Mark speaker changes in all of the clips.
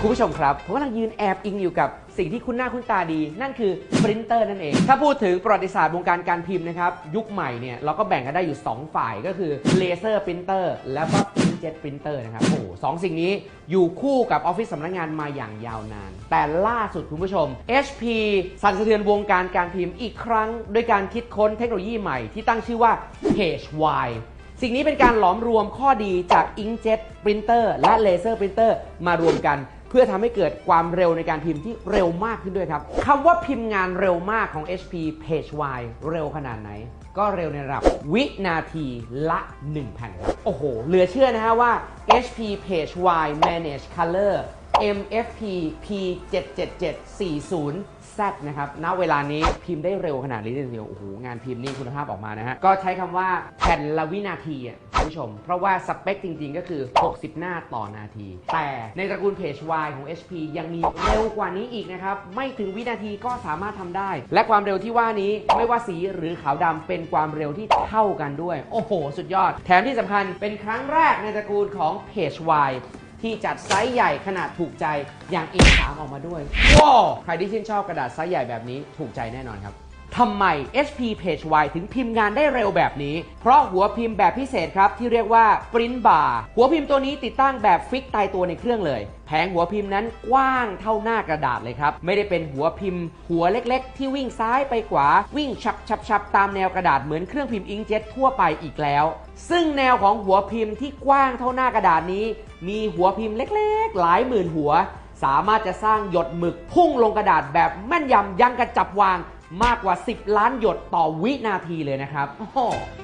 Speaker 1: คุณผู้ชมครับผมกำลังยืนแอบอิงอยู่กับสิ่งที่คุ้นหน้าคุ้นตาดี นั่นคือปรินเตอร์นั่นเอง ถ้าพูดถึงประวัติศาสตร์วงการการพิมพ์นะครับ ยุคใหม่เนี่ยเราก็แบ่งกันได้อยู่ 2 ฝ่ายก็คือเลเซอร์ปรินเตอร์แล้วก็อิงเจ็ตปรินเตอร์นะครับโอ้สองสิ่งนี้อยู่คู่กับออฟฟิศสำนักงานมาอย่างยาวนาน แต่ล่าสุดคุณผู้ชม HP สั่นสะเทือนวงการการพิมพ์อีกครั้งด้วยการคิดค้นเทคโนโลยีใหม่ที่ตั้งชื่อว่า Page Y สิ่งนี้เป็นการหลอมรวมข้อดีจาก Inkjet Printer และ Laser Printer มารวมกัน พื่อทำให้เกิดความเร็วในการพิมพ์ที่เร็วมากขึ้นด้วยครับคำว่าพิมพ์งานเร็วมากของ HP Page Y เร็วขนาดไหน ก็เร็วในระดับวินาทีละ 1 แผ่นครับ โอ้โห เหลือเชื่อนะฮะว่า HP Page Y Manage Color MFP P77740 Z นะครับ ณ เวลานี้พิมพ์ได้เร็วขนาดนี้เลยทีเดียว โอ้โห งานพิมพ์นี่คุณภาพออกมานะฮะ ก็ใช้คำว่าแผ่นละวินาทีอะคุณผู้ชม เพราะว่าสเปคจริงๆ ก็คือ 60 หน้าต่อนาที แต่ในตระกูลเพจ Y ของ HP ยังมีเร็วกว่านี้อีกนะครับ ไม่ถึงวินาทีก็สามารถทำได้ และความเร็วที่ว่านี้ไม่ว่าสีหรือขาวดำเป็นความเร็วที่เท่ากันด้วย โอ้โห สุดยอด แถมที่สำคัญเป็นครั้งแรกในตระกูลของเพจ Y ที่จัดไซส์ใหญ่ขนาดถูกใจอย่าง A3 ออกมาด้วยว้าวใครที่ชื่นชอบกระดาษไซส์ใหญ่แบบนี้ถูกใจแน่นอนครับ ทำไม HP Page Y ถึงพิมพ์งานได้เร็วแบบนี้ เพราะหัวพิมพ์แบบพิเศษครับ ที่เรียกว่า Print Bar หัวพิมพ์ตัวนี้ติดตั้งแบบฟิกตายตัวในเครื่องเลย แผงหัวพิมพ์นั้นกว้างเท่าหน้ากระดาษเลยครับ ไม่ได้เป็นหัวพิมพ์ หัวเล็กๆ ที่วิ่งซ้ายไปขวา วิ่งฉับฉับฉับตามแนวกระดาษเหมือนเครื่องพิมพ์อิงเจ็ตทั่วไปอีกแล้ว ซึ่งแนวของหัวพิมพ์ที่กว้างเท่าหน้ากระดาษนี้ มีหัวพิมพ์เล็กๆ หลายหมื่นหัว สามารถจะสร้างหยดหมึกพุ่งลงกระดาษแบบแม่นยำยังกระจับวาง มากกว่า 10 ล้านหยดต่อวินาทีเลยนะครับโอ้โห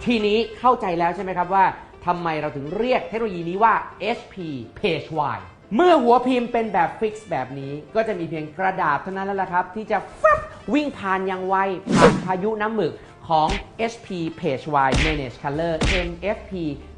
Speaker 1: ทีนี้เข้าใจแล้วใช่ไหมครับว่าทำไมเราถึงเรียกเทคโนโลยีนี้ว่า HP Page Y เมื่อหัวพิมพ์เป็นแบบฟิกซ์แบบนี้ ก็จะมีเพียงกระดาษเท่านั้นแล้วล่ะครับ ที่จะฟับวิ่งผ่านอย่างไว ผ่านพายุน้ำหมึกของ HP Page Y Manage Color MFP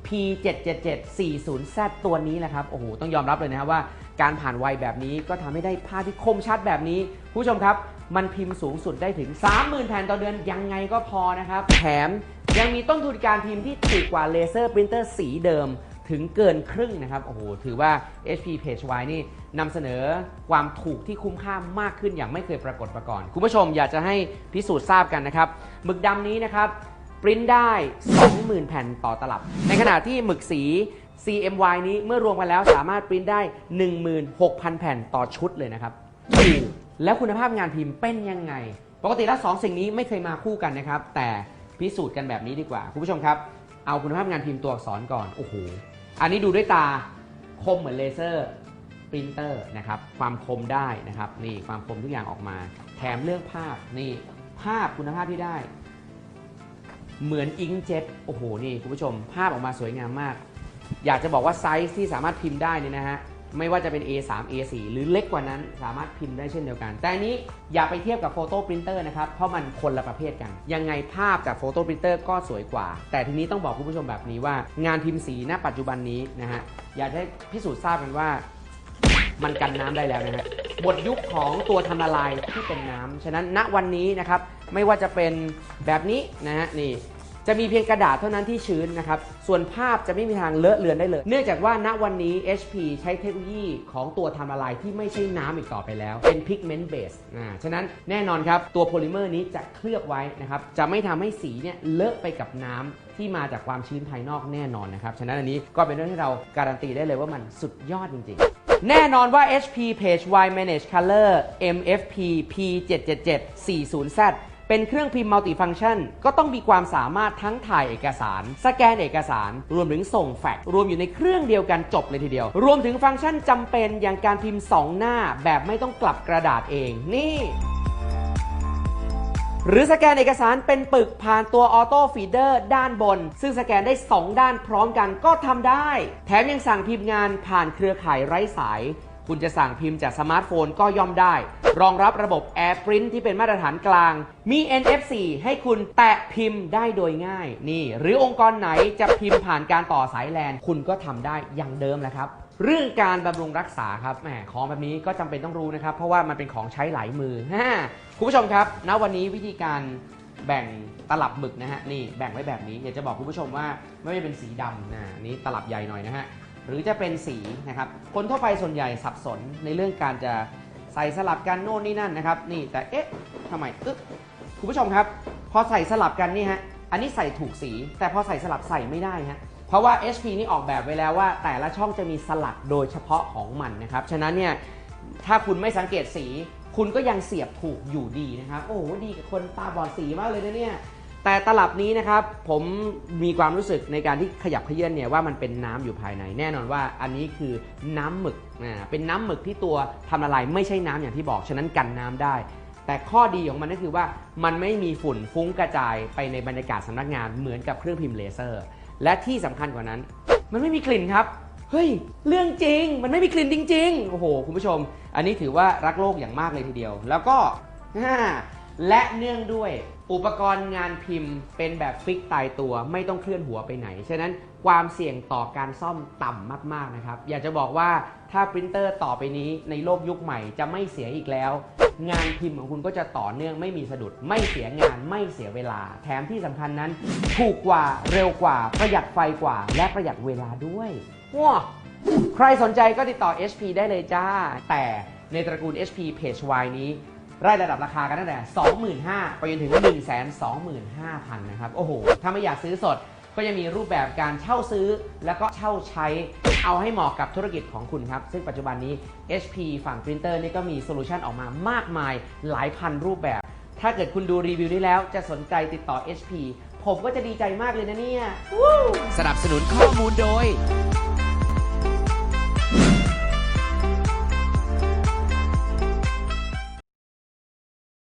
Speaker 1: P77740Z ตัวนี้แหละครับ โอ้โห ต้องยอมรับเลยนะครับว่าการผ่านไวแบบนี้ก็ทำให้ได้ภาพที่คมชัดแบบนี้ ผู้ชมครับ มันพิมพ์สูงสุดได้ถึง 30,000 แผ่นต่อเดือนยังไงก็พอนะครับ แถมยังมีต้นทุนการพิมพ์ที่ถูกกว่าเลเซอร์ปรินเตอร์สีเดิมถึงเกินครึ่งนะครับ โอ้โห ถือว่า HP Page Y นี่นำเสนอความถูกที่คุ้มค่ามากขึ้นอย่างไม่เคยปรากฏมาก่อน คุณผู้ชมอยากจะให้พิสูจน์ทราบกันนะครับ หมึกดำนี้นะครับปริ้นได้ 20,000 แผ่นต่อตลับ ในขณะที่หมึกสี CMY นี้เมื่อรวมกันแล้วสามารถปริ้นได้ 16,000 แผ่นต่อชุดเลยนะครับ แล้วคุณภาพงานพิมพ์เป็นยังไง ปกติแล้ว2สิ่งนี้ไม่เคยมาคู่กันนะครับ แต่พิสูจน์กันแบบนี้ดีกว่า คุณผู้ชมครับ เอาคุณภาพงานพิมพ์ตัวอักษรก่อน โอ้โห อันนี้ดูด้วยตาคมเหมือนเลเซอร์ปรินเตอร์นะครับ ความคมได้นะครับ นี่ความคมทุกอย่างออกมา แถมเรื่องภาพ นี่ภาพคุณภาพที่ได้ เหมือนอิงเจ็ต โอ้โห นี่คุณผู้ชม ภาพออกมาสวยงามมาก อยากจะบอกว่าไซส์ที่สามารถพิมพ์ได้นี่นะฮะ ไม่ว่าจะเป็น A3 A4 หรือเล็กกว่านั้นสามารถพิมพ์ได้เช่นเดียวกัน แต่อันนี้อย่าไปเทียบกับโฟโต้ปรินเตอร์นะครับ เพราะมันคนละประเภทกัน ยังไงภาพจากโฟโต้ปรินเตอร์ก็สวยกว่า แต่ทีนี้ต้องบอกคุณผู้ชมแบบนี้ว่า งานพิมพ์สีณปัจจุบันนี้นะฮะอยากให้พิสูจน์ทราบกันว่ามันกันน้ำได้แล้วนะฮะหมดยุคของตัวทำละลายที่เป็นน้ำฉะนั้นณวันนี้นะครับ ไม่ว่าจะเป็นแบบนี้นะฮะนี่ จะมีเพียงกระดาษเท่านั้นที่ชื้นนะครับ ส่วนภาพจะไม่มีทางเลอะเลือนได้เลย เนื่องจากว่าณวันนี้ HP ใช้เทคโนโลยีของตัวทำละลายที่ไม่ใช่น้ำอีกต่อไปแล้ว เป็น pigment base อ่าฉะนั้นแน่นอนครับ ตัวโพลิเมอร์นี้จะเคลือบไว้นะครับ จะไม่ทำให้สีเนี่ยเลอะไปกับน้ำที่มาจากความชื้นภายนอกแน่นอนนะครับ ฉะนั้นอันนี้ก็เป็นเรื่องที่เราการันตีได้เลยว่ามันสุดยอดจริงๆแน่นอนว่า HP Page Y Manage Color MFP P77740Z เป็นเครื่องพิมพ์มัลติฟัง c t ชัน ก็ต้องมีความสามารถทั้งถ่ายเอกสาร สแกนเอกสาร รวมถึงส่งแฟกซ์รวมอยู่ในเครื่องเดียวกันจบเลยทีเดียว รวมถึงฟังก์ชันจำเป็นอย่างการพิมพ์ 2 หน้าแบบไม่ต้องกลับกระดาษเอง นี่หรือสแกนเอกสารเป็นปึกผ่านตัวออโต้ฟีเดอร์ด้านบน ซึ่งสแกนได้ 2 ด้านพร้อมกันก็ทำได้ แถมยังสั่งพิมพ์งานผ่านเครือข่ายไร้สาย คุณจะสั่งพิมพ์จากสมาร์ทโฟนก็ย่อมได้ รองรับระบบ AirPrint ที่เป็นมาตรฐานกลาง มี NFC ให้คุณแตะพิมพ์ได้โดยง่าย นี่ หรือองค์กรไหนจะพิมพ์ผ่านการต่อสายแลนคุณก็ทำได้อย่างเดิมแหละครับเรื่องการบำรุงรักษาครับแหมของแบบนี้ก็จำเป็นต้องรู้นะครับ เพราะว่ามันเป็นของใช้หลายมือฮ่าคุณผู้ชมครับ ณวันนี้วิธีการแบ่งตลับหมึกนะฮะนี่แบ่งไว้แบบนี้อยากจะบอกคุณผู้ชมว่าไม่ว่าจะเป็นสีดำนะนี่ตลับใหญ่หน่อยนะฮะ หรือจะเป็นสีนะครับ คนทั่วไปส่วนใหญ่สับสนในเรื่องการจะใส่สลับกันโน่นนี่นั่นนะครับ นี่แต่เอ๊ะทำไมอึ๊บคุณผู้ชมครับ พอใส่สลับกันนี่ฮะอันนี้ใส่ถูกสี แต่พอใส่สลับใส่ไม่ได้ฮะเพราะว่า HP นี่ออกแบบไว้แล้วว่า แต่ละช่องจะมีสลักโดยเฉพาะของมันนะครับฉะนั้นเนี่ยถ้าคุณไม่สังเกตสี คุณก็ยังเสียบถูกอยู่ดีนะครับ โอ้โหดีกับคนตาบอดสีมากเลยนะเนี่ย แต่ตลับนี้นะครับผมมีความรู้สึกในการที่ขยับเขยื่อนเนี่ยว่ามันเป็นน้ำอยู่ภายใน แน่นอนว่าอันนี้คือน้ำหมึกอ่าเป็นน้ำหมึกที่ตัวทำละลายไม่ใช่น้ำอย่างที่บอก ฉะนั้นกันน้ำได้ แต่ข้อดีของมันก็คือว่ามันไม่มีฝุ่นฟุ้งกระจายไปในบรรยากาศสำนักงานเหมือนกับเครื่องพิมพ์เลเซอร์ และที่สำคัญกว่านั้น มันไม่มีกลิ่นครับเฮ้ย เรื่องจริง มันไม่มีกลิ่นจริง ๆ โอ้โห คุณผู้ชม อันนี้ถือว่ารักโลกอย่างมากเลยทีเดียว แล้วก็ และเนื่องด้วยอุปกรณ์งานพิมพ์เป็นแบบฟิกตายตัวไม่ต้องเคลื่อนหัวไปไหน ฉะนั้นความเสี่ยงต่อการซ่อมต่ำมากๆนะครับ อยากจะบอกว่าถ้าปรินเตอร์ต่อไปนี้ในโลกยุคใหม่จะไม่เสียอีกแล้ว งานพิมพ์ของคุณก็จะต่อเนื่องไม่มีสะดุด ไม่เสียงานไม่เสียเวลา แถมที่สำคัญนั้น ถูกกว่าเร็วกว่า ประหยัดไฟกว่า และประหยัดเวลาด้วยว้าใครสนใจก็ติดต่อ HP ได้เลยจ้า แต่ในตระกูล HP Page Y นี้ ไล่ระดับราคากันตั้งแต่ 25,000ไปจนถึง 125,000 นะครับ โอ้โห ถ้าไม่อยากซื้อสดก็ยังมีรูปแบบการเช่าซื้อ แล้วก็เช่าใช้เอาให้เหมาะกับธุรกิจของคุณครับ ซึ่งปัจจุบันนี้ HP ฝั่งปรินเตอร์นี่ก็มีโซลูชันออกมามากมายหลายพันรูปแบบ ถ้าเกิดคุณดูรีวิวนี้แล้วจะสนใจติดต่อ HP ผมก็จะดีใจมากเลยนะเนี่ย
Speaker 2: สนับสนุนข้อมูลโดย